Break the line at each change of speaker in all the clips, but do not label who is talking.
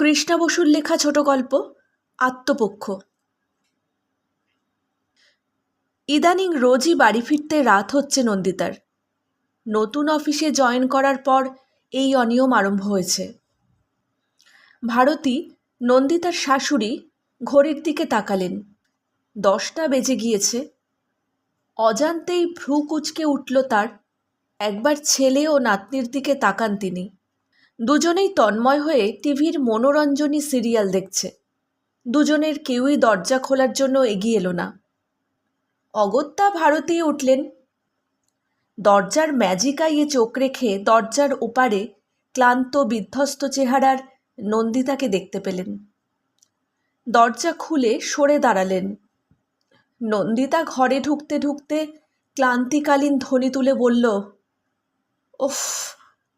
কৃষ্ণা বসুর লেখা ছোট গল্প, আত্মপক্ষ। ইদানিং রোজই বাড়ি ফিরতে রাত হচ্ছে নন্দিতার। নতুন অফিসে জয়েন করার পর এই অনিয়ম আরম্ভ হয়েছে। ভারতী, নন্দিতার শাশুড়ি, ঘড়ির দিকে তাকালেন। দশটা বেজে গিয়েছে। অজান্তেই ভ্রু কুচকে উঠল তার। একবার ছেলে ও নাতনির দিকে তাকান তিনি। দুজনেই তন্ময় হয়ে টিভির মনোরঞ্জনী সিরিয়াল দেখছে। দুজনের কেউই দরজা খোলার জন্য এগিয়ে এলো না। অগত্যা ভারতী উঠলেন। দরজার ম্যাজিক আইয়ে চোখ রেখে দরজার ওপারে ক্লান্ত, বিধ্বস্ত চেহারার নন্দিতাকে দেখতে পেলেন। দরজা খুলে সরে দাঁড়ালেন। নন্দিতা ঘরে ঢুকতে ঢুকতে ক্লান্তিকালীন ধ্বনি তুলে বলল ওফ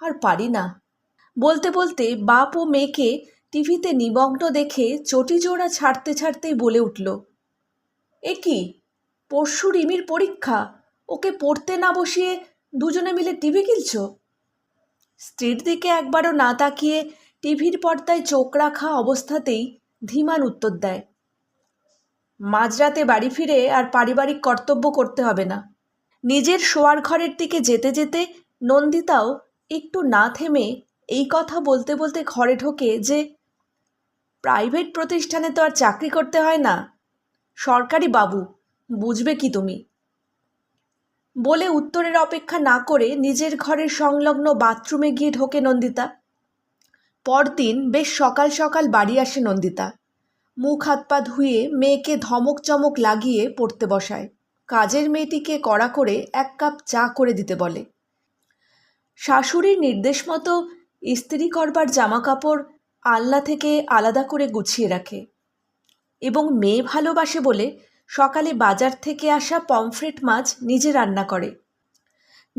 আর পারি না। বলতে বলতে বাপ ও মেয়েকে টিভিতে নিমগ্ন দেখে চটি জোড়া ছাড়তে ছাড়তেই বলে উঠল, এ কি? পরশু রিমির পরীক্ষা? ওকে পড়তে না বসিয়ে দুজনে মিলে টিভি কিলছ স্ত্রীর দিকে একবারও না তাকিয়ে টিভির পর্দায় চোখ রাখা অবস্থাতেই ধীমান উত্তর দেয়, মাঝরাতে বাড়ি ফিরে আর পারিবারিক কর্তব্য করতে হবে না। নিজের শোয়ার ঘরের দিকে যেতে যেতে নন্দিতাও একটু না থেমে এই কথা বলতে বলতে ঘরে ঢোকে যে, প্রাইভেট প্রতিষ্ঠানে তো আর চাকরি করতে হয় না। সরকারি বাবু, বুঝবে কি তুমি? বলে উত্তরের অপেক্ষা না করে নিজের ঘরের সংলগ্ন বাথরুমে গিয়ে ঢোকে নন্দিতা। পরদিন বেশ সকাল সকাল বাড়ি আসে নন্দিতা। মুখ হাত পা ধুয়ে মেয়েকে ধমক চমক লাগিয়ে পড়তে বসায়। কাজের মেয়েটিকে কড়া করে এক কাপ চা করে দিতে বলে। শাশুড়ির নির্দেশ মতো ইস্ত্রি করবার জামা কাপড় আলনা থেকে আলাদা করে গুছিয়ে রাখে এবং মেয়ে ভালোবাসে বলে সকালে বাজার থেকে আসা পমফ্রেট মাছ নিজে রান্না করে।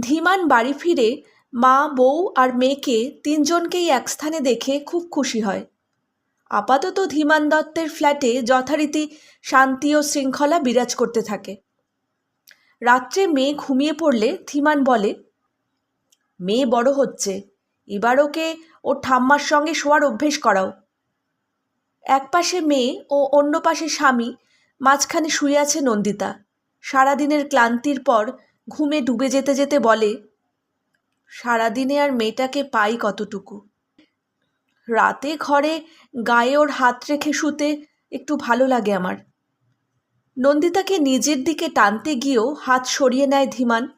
ধীমান বাড়ি ফিরে মা, বউ আর মেয়েকে তিনজনকেই এক স্থানে দেখে খুব খুশি হয়। আপাতত ধীমান দত্তের ফ্ল্যাটে যথারীতি শান্তি ও শৃঙ্খলা বিরাজ করতে থাকে। রাত্রে মেয়ে ঘুমিয়ে পড়লে ধীমান বলে, মেয়ে বড় হচ্ছে। এবার ওকে ওর ঠাম্মার সঙ্গে শোয়ার অভ্যেস করাও। এক পাশে মেয়ে ও অন্য পাশে স্বামী মাঝখানে শুয়ে আছে নন্দিতা। সারাদিনের ক্লান্তির পর ঘুমে ডুবে যেতে যেতে বলে, সারাদিনে আর মেয়েটাকে পাই কতটুকু? রাতে ঘরে গায়ে ওর হাত রেখে শুতে একটু ভালো লাগে আমার। নন্দিতাকে নিজের দিকে টানতে গিয়েও হাত সরিয়ে নেয় ধীমান।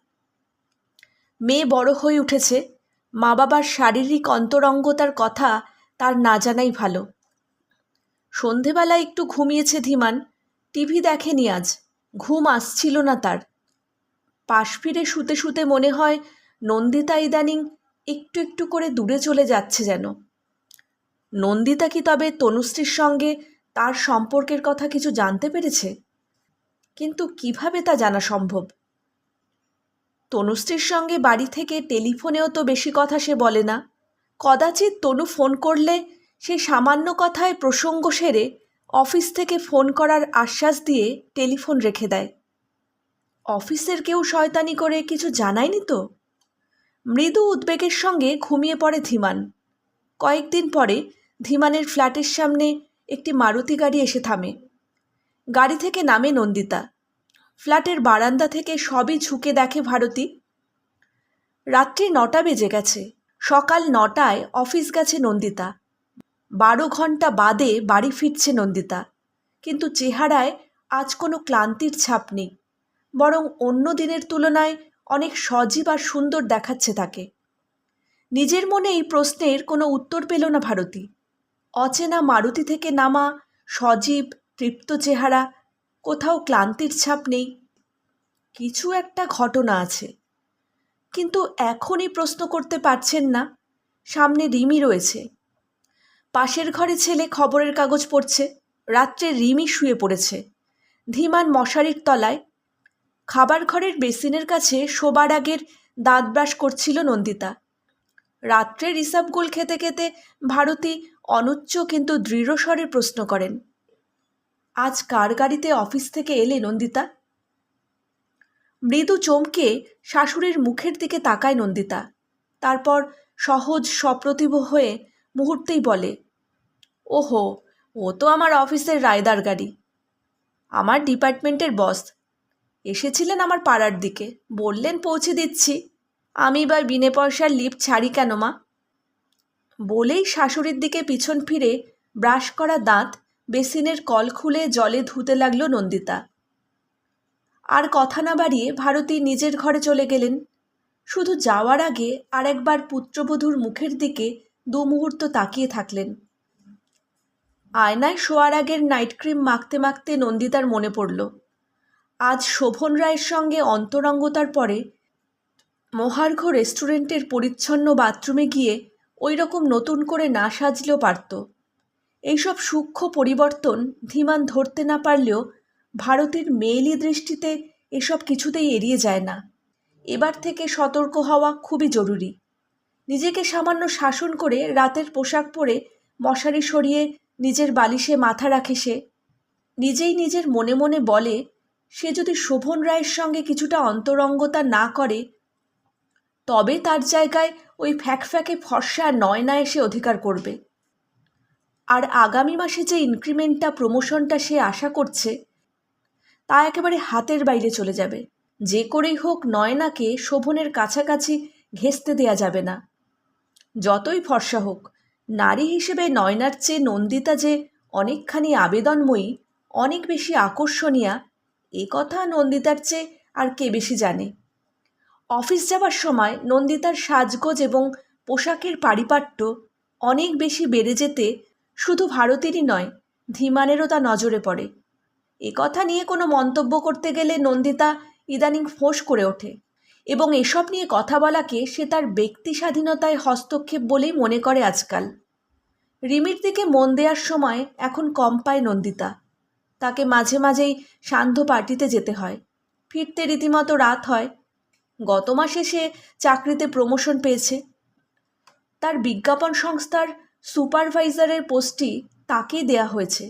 মেয়ে বড় হয়ে উঠেছে। মা বাবার শারীরিক অন্তরঙ্গতার কথা তার না জানাই ভালো। সন্ধেবেলা একটু ঘুমিয়েছে ধীমান। টিভি দেখেনি আজ। ঘুম আসছিল না তার। পাশ ফিরে শুতে শুতে মনে হয় নন্দিতা ইদানিং একটু একটু করে দূরে চলে যাচ্ছে যেন। নন্দিতা কি তবে তনুশ্রীর সঙ্গে তার সম্পর্কের কথা কিছু জানতে পেরেছে? কিন্তু কীভাবে তা জানা সম্ভব? তনুশ্রীর সঙ্গে বাড়ি থেকে টেলিফোনেও তো বেশি কথা সে বলে না। কদাচিৎ তনু ফোন করলে সে সামান্য কথায় প্রসঙ্গ সেরে অফিস থেকে ফোন করার আশ্বাস দিয়ে টেলিফোন রেখে দেয়। অফিসের কেউ শয়তানি করে কিছু জানায়নি তো? মৃদু উদ্বেগের সঙ্গে ঘুমিয়ে পড়ে ধীমান। কয়েকদিন পরে ধীমানের ফ্ল্যাটের সামনে একটি মারুতি গাড়ি এসে থামে। গাড়ি থেকে নামে নন্দিতা। ফ্ল্যাটের বারান্দা থেকে সবই ঝুঁকে দেখে ভারতী। রাত্রি নটা বেজে গেছে। সকাল নটায় অফিস গেছে নন্দিতা। বারো ঘণ্টা বাদে বাড়ি ফিরছে নন্দিতা। কিন্তু চেহারায় আজ কোনো ক্লান্তির ছাপ নেই। বরং অন্য দিনের তুলনায় অনেক সজীব আর সুন্দর দেখাচ্ছে তাকে। নিজের মনে এই প্রশ্নের কোনো উত্তর পেল না ভারতী। অচেনা মারুতি থেকে নামা সজীব, তৃপ্ত চেহারা কোথাও ক্লান্তির ছাপ নেই। কিছু একটা ঘটনা আছে। কিন্তু এখনই প্রশ্ন করতে পারছেন না। সামনে রিমি রয়েছে। পাশের ঘরে ছেলে খবরের কাগজ পড়ছে। রাত্রে রিমি শুয়ে পড়েছে। ধীমান মশারির তলায়। খাবার ঘরের বেসিনের কাছে শোবার আগের দাঁত ব্রাশ করছিল নন্দিতা। রাত্রে রিসাবগুল খেতে খেতে ভারতী অনুচ্চ কিন্তু দৃঢ়স্বরে প্রশ্ন করেন আজ কার গাড়িতে অফিস থেকে এলে, নন্দিতা? মৃদু চমকে শাশুড়ির মুখের দিকে তাকায় নন্দিতা। তারপর সহজ সপ্রতিভ হয়ে মুহূর্তেই বলে, ওহো, ও তো আমার অফিসের রায়দার গাড়ি। আমার ডিপার্টমেন্টের বস। এসেছিলেন আমার পাড়ার দিকে। বললেন পৌঁছে দিচ্ছি। আমি এবার বিনে পয়সার লিফট ছাড়ি কেন, মা? বলেই শাশুড়ির দিকে পিছন ফিরে ব্রাশ করা দাঁত বেসিনের কল খুলে জলে ধুতে লাগল নন্দিতা। আর কথা না বাড়িয়ে ভারতী নিজের ঘরে চলে গেলেন। শুধু যাওয়ার আগে আরেকবার পুত্রবধূর মুখের দিকে দু মুহূর্ত তাকিয়ে থাকলেন। আয়নায় শোয়ার আগের নাইট ক্রিম মাখতে মাখতে নন্দিতার মনে পড়ল। আজ শোভন রায়ের সঙ্গে অন্তরঙ্গতার পরে মহার্ঘ রেস্টুরেন্টের পরিচ্ছন্ন বাথরুমে গিয়ে ওই রকম নতুন করে না সাজলেও পারত। এইসব সূক্ষ্ম পরিবর্তন ধীমান ধরতে না পারলেও ভারতের মেয়েলি দৃষ্টিতে এসব কিছুতেই এড়িয়ে যায় না। এবার থেকে সতর্ক হওয়া খুবই জরুরি। নিজেকে সামান্য শাসন করে রাতের পোশাক পরে মশারি সরিয়ে নিজের বালিশে মাথা রাখে সে। নিজেই নিজের মনে মনে বলে, সে যদি শোভন রায়ের সঙ্গে কিছুটা অন্তরঙ্গতা না করে, তবে তার জায়গায় ওই ফ্যাকফ্যাকে ফর্সা নয়না এসে অধিকার করবে। আর আগামী মাসে যে ইনক্রিমেন্টটা প্রমোশনটা সে আশা করছে, তা একেবারে হাতের বাইরে চলে যাবে। যে করেই হোক নয়নাকে শোভনের কাছাকাছি ঘেঁচতে দেয়া যাবে না। যতই ফর্সা হোক, নারী হিসেবে নয়নার চেয়ে নন্দিতা যে অনেকখানি আবেদনময়ী, অনেক বেশি আকর্ষণীয়া, এ কথা নন্দিতার চেয়ে আর কে বেশি জানে? অফিস যাবার সময় নন্দিতার সাজগোজ এবং পোশাকের পারিপাট্য অনেক বেশি বেড়ে যেতে শুধু ভারতেরই নয়, ধীমানেরও তা নজরে পড়ে। এ কথা নিয়ে কোনো মন্তব্য করতে গেলে নন্দিতা ইদানিং ফোঁস করে ওঠে এবং এসব নিয়ে কথা বলাকে সে তার ব্যক্তি স্বাধীনতায় হস্তক্ষেপ বলেই মনে করে আজকাল। রিমির দিকে মন দেওয়ার সময় এখন কম পায় নন্দিতা। তাকে মাঝে মাঝেই সান্ধ্য পার্টিতে যেতে হয়। ফিরতে রীতিমতো রাত হয়। গত মাসে সে চাকরিতে প্রমোশন পেয়েছে। তার বিজ্ঞাপন সংস্থার সুপারভাইজারের পোস্টটি তাকেই দেয়া হয়েছে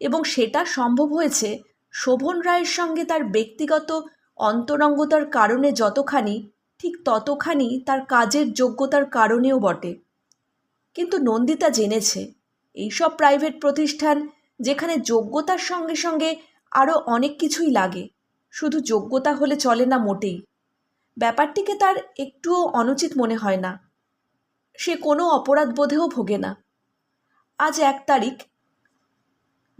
এবং সেটা সম্ভব হয়েছে শোভন রায়ের সঙ্গে তার ব্যক্তিগত অন্তরঙ্গতার কারণে যতখানি, ঠিক ততখানি তার কাজের যোগ্যতার কারণেও বটে। কিন্তু নন্দিতা জেনেছে, এইসব প্রাইভেট প্রতিষ্ঠান যেখানে যোগ্যতার সঙ্গে সঙ্গে আরও অনেক কিছুই লাগে, শুধু যোগ্যতা হলে চলে না মোটেই। ব্যাপারটিকে তার একটুও অনুচিত মনে হয় না। সে কোনো অপরাধ বোধেও ভোগে না। আজ এক তারিখ।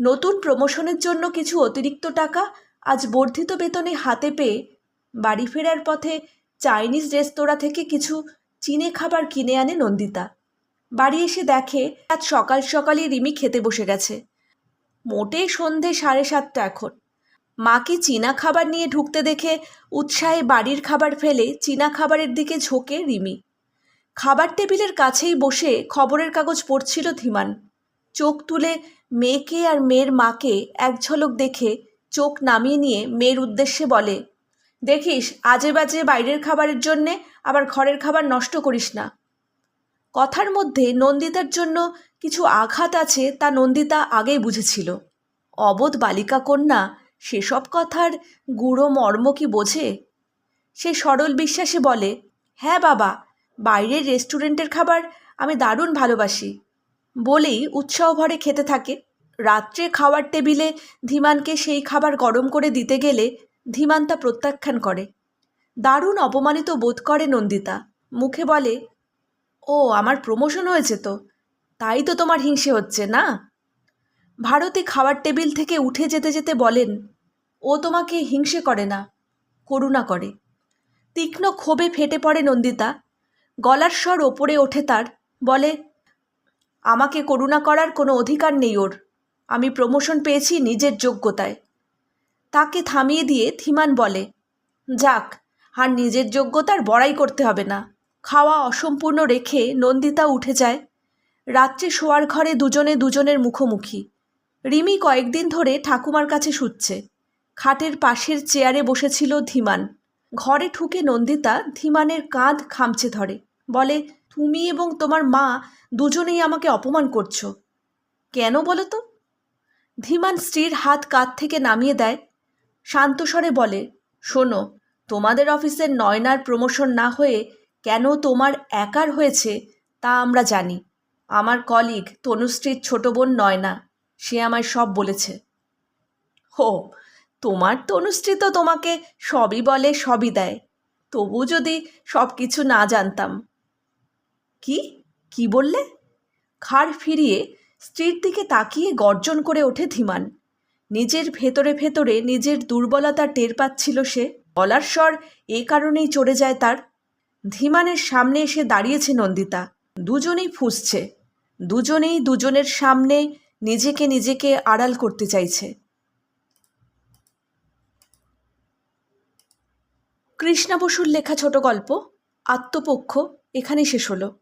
নতুন প্রমোশনের জন্য কিছু অতিরিক্ত টাকা আজ বর্ধিত বেতনে হাতে পেয়ে বাড়ি ফেরার পথে চাইনিজ রেস্তোরাঁ থেকে কিছু চীনে খাবার কিনে আনে নন্দিতা। বাড়ি এসে দেখে, আজ সকাল সকালই রিমি খেতে বসে গেছে। মোটে সন্ধে সাড়ে সাতটা এখন। মাকে চীনা খাবার নিয়ে ঢুকতে দেখে উৎসাহে বাড়ির খাবার ফেলে চীনা খাবারের দিকে ঝোঁকে রিমি। খাবার টেবিলের কাছেই বসে খবরের কাগজ পড়ছিল ধীমান। চোখ তুলে মেয়েকে আর মেয়ের মাকে এক ঝলক দেখে চোখ নামিয়ে নিয়ে মেয়ের উদ্দেশ্যে বলে, দেখিস আজে বাজে বাইরের খাবারের জন্যে আবার ঘরের খাবার নষ্ট করিস না। কথার মধ্যে নন্দিতার জন্য কিছু আঘাত আছে তা নন্দিতা আগেই বুঝেছিল। অবোধ বালিকা কন্যা, সেসব কথার গুঁড়ো মর্ম কি বোঝে? সে সরল বিশ্বাসে বলে হ্যাঁ বাবা বাইরের রেস্টুরেন্টের খাবার আমি দারুণ ভালোবাসি। বলেই উৎসাহ ভরে খেতে থাকে। রাত্রে খাওয়ার টেবিলে ধীমানকে সেই খাবার গরম করে দিতে গেলে ধীমান তা প্রত্যাখ্যান করে। দারুণ অপমানিত বোধ করে নন্দিতা। মুখে বলে, ও, আমার প্রমোশন হয়েছে তো। তাই তো তোমার হিংসে হচ্ছে, না? ভারতে খাওয়ার টেবিল থেকে উঠে যেতে যেতে বলেন, ও তোমাকে হিংসে করে না, করুণা করে। তীক্ষ্ণ ক্ষোভে ফেটে পড়ে নন্দিতা। গলার স্বর ওপরে ওঠে তার, বলে, আমাকে করুণা করার কোনো অধিকার নেই ওর। আমি প্রমোশন পেয়েছি নিজের যোগ্যতায়। তাকে থামিয়ে দিয়ে থিমান বলে, যাক, আর নিজের যোগ্যতার বড়াই করতে হবে না। খাওয়া অসম্পূর্ণ রেখে নন্দিতা উঠে যায়। রাত্রে শোয়ার ঘরে দুজনে দুজনের মুখোমুখি। রিমি কয়েকদিন ধরে ঠাকুমার কাছে শুচ্ছে। খাটের পাশের চেয়ারে বসেছিল ধীমান। ঘরে ঠুকে নন্দিতা ধীমানের কাঁধ খামচে ধরে। বলে, তুমি এবং তোমার মা দুজনেই আমাকে অপমান করছ। কেন বলো তো? ধীমান স্ত্রীর হাত কাঁধ থেকে নামিয়ে দেয়। শান্তস্বরে বলে, শোনো, তোমাদের অফিসের নয়নার প্রমোশন না হয়ে কেন তোমার একার হয়েছে তা আমরা জানি। আমার কলিগ তনুশ্রীর ছোট বোন নয়না, সে আমায় সব বলেছে। হো, তোমার তনুশ্রী তো তোমাকে সবই বলে, সবই দেয়। তবু যদি সব কিছু না জানতাম কি? কি বললে? খাড় ফিরিয়ে স্ত্রীর দিকে তাকিয়ে গর্জন করে ওঠে ধীমান। নিজের ভেতরে ভেতরে নিজের দুর্বলতা টের পাচ্ছিল সে। গলার স্বর এ কারণেই চড়ে যায় তার। ধীমানের সামনে এসে দাঁড়িয়েছে নন্দিতা। দুজনেই ফুঁসছে। দুজনেই দুজনের সামনে নিজেকে নিজেকে আড়াল করতে চাইছে। কৃষ্ণা বসুর লেখা ছোট গল্প, আত্মপক্ষ এখানে শেষ হলো।